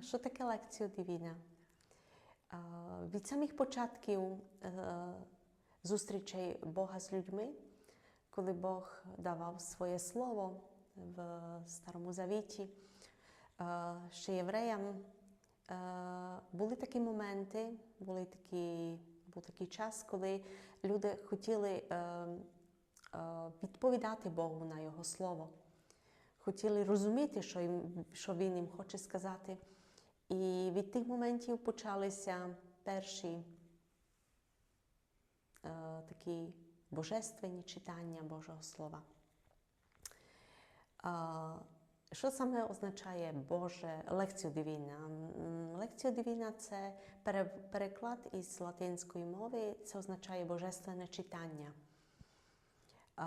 Що таке лекція Дивіна? Від самих початків е, зустрічей Бога з людьми, коли Бог давав своє слово в Старому Завіті, е, ще євреям, е, були такі моменти, були такі, був такий час, коли люди хотіли відповідати Богу на Його слово хотіли розуміти, що, їм, що він їм хоче сказати. І від тих моментів почалися перші е, такі божественні читання Божого Слова. Е, що саме означає Боже лекцію дивіна? Лекція дивіна це переклад із латинської мови, це означає божественне читання. Е,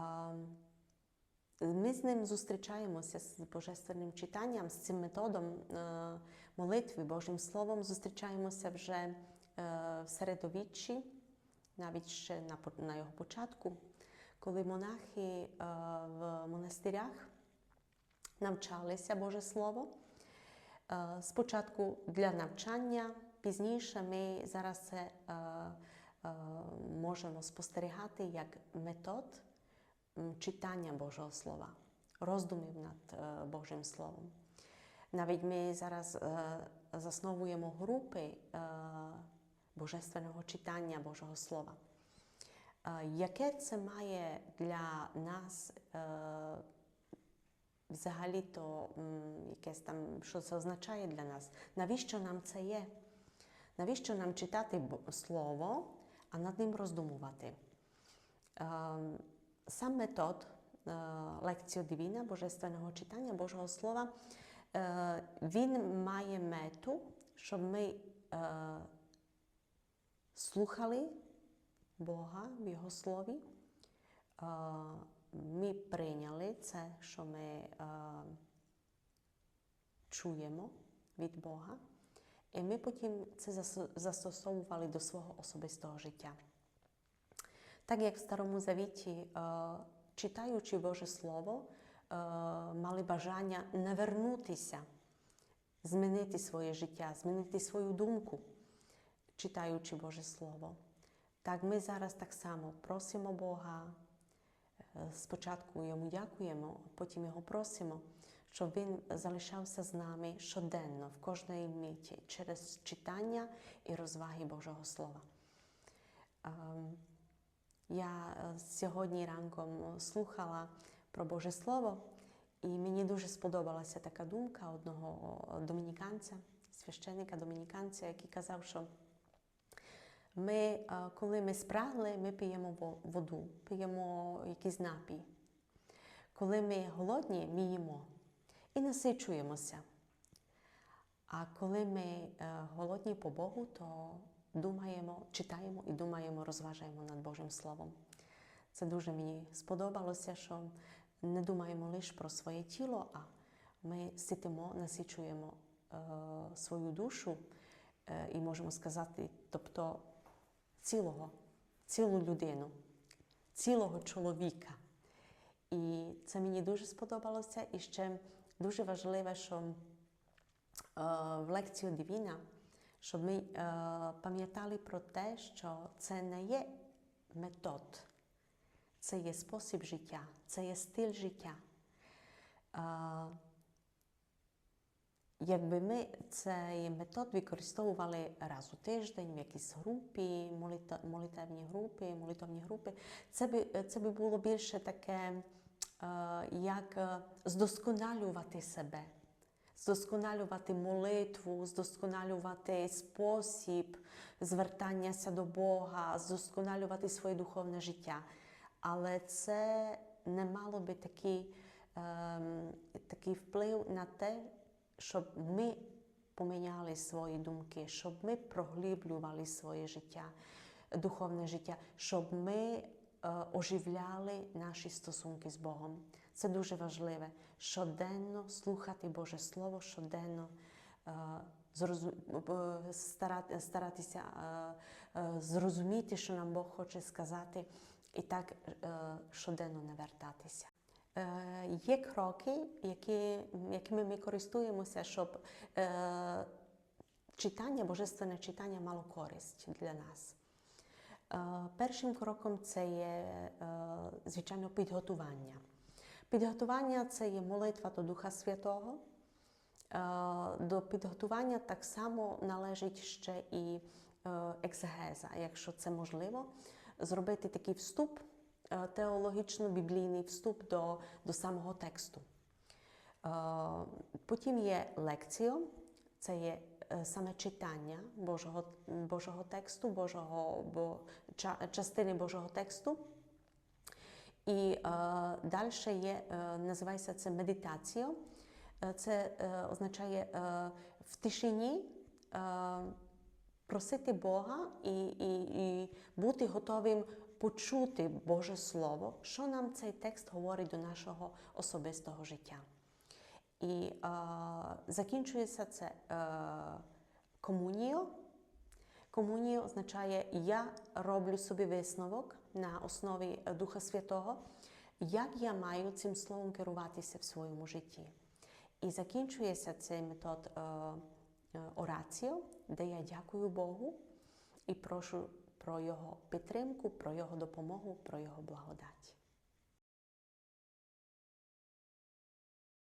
ми з ним зустрічаємося з божественним читанням, з цим методом е, молитви, Божим Словом, зустрічаємося вже е, в середовіччі, навіть ще на його початку, коли монахи е, в монастирях навчалися Боже Слово. Спочатку для навчання, пізніше ми зараз це можемо спостерігати як метод читання Божого Слова, роздумів над Божим Словом. Навіть ми зараз засновуємо групи божественного читання Божого Слова. Яке це має для нас взагалі-то якесь там, що це означає для нас? Навіщо нам це є? Навіщо нам читати Слово, а над ним роздумувати? Сам метод лекцію Дивіна, Божественного читання Божого Слова, він має мету, щоб ми слухали Бога в Його слові. Ми прийняли це, що ми чуємо від Бога, і ми потім це застосовували до свого особистого життя. Так як в Старому Завіті, читаючи Боже Слово, мали бажання навернутися, змінити своє життя, змінити свою думку, читаючи Боже Слово. Так ми зараз так само просимо Бога. Спочатку йому дякуємо, потім його просимо, щоб він залишався з нами щоденно, в кожної миті, через читання і розваги Божого Слова. Я сьогодні ранком слухала про Боже Слово, і мені дуже сподобалася така думка одного домініканця, священника домініканця, який казав, що ми, коли ми спрагли, ми п'ємо воду, п'ємо якийсь напій. Коли ми голодні, ми їмо і насичуємося. А коли ми голодні по Богу, то думаємо, читаємо і думаємо, розважаємо над Божим Словом. Це дуже мені сподобалося, що не думаємо лише про своє тіло, а ми ситимо, насичуємо е, свою душу е, і можемо сказати, тобто цілого, цілу людину, цілого чоловіка. І це мені дуже сподобалося. І ще дуже важливе, що е, в лекцію Дивіна щоб ми е, пам'ятали про те, що це не є метод, це є спосіб життя, це є стиль життя. Е, Якби ми цей метод використовували раз у тиждень в якійсь групі, молитевні групи, молитовні групи, це би це би було більше таке, е, як е, здосконалювати себе здосконалювати молитву, здосконалювати спосіб звертаннячся до Бога, здосконалювати своє духовне життя. Але це не мало би такий, ем, такий вплив на те, щоб ми поміняли свої думки, щоб ми проглиблювали своє життя, духовне життя, щоб ми оживляли наші стосунки з Богом. Це дуже важливе. Щоденно слухати Боже Слово, щоденно старатися зрозуміти, що нам Бог хоче сказати, і так щоденно не вертатися. Є кроки, які, якими ми користуємося, щоб читання, божественне читання мало користь для нас. Е, Першим кроком це є, е, звичайно, підготування. Підготування це є молитва до Духа Святого. Е, До підготування так само належить ще і е, екзегеза, якщо це можливо, зробити такий вступ, теологічно-біблійний вступ до, до самого тексту. Потім є лекціо, це є саме читання Божого, Божого тексту, Божого, бо, ча- частини Божого тексту. І е, далі е, називається це медитація. Е, Це е, означає е, в тишині е, просити Бога і, і, і бути готовим почути Боже Слово, що нам цей текст говорить до нашого особистого життя. І е, закінчується це е, комуніо. Комуніо означає, я роблю собі висновок на основі Духа Святого, як я маю цим словом керуватися в своєму житті. І закінчується цей метод е, е, ораціо, де я дякую Богу і прошу про Його підтримку, про Його допомогу, про Його благодать.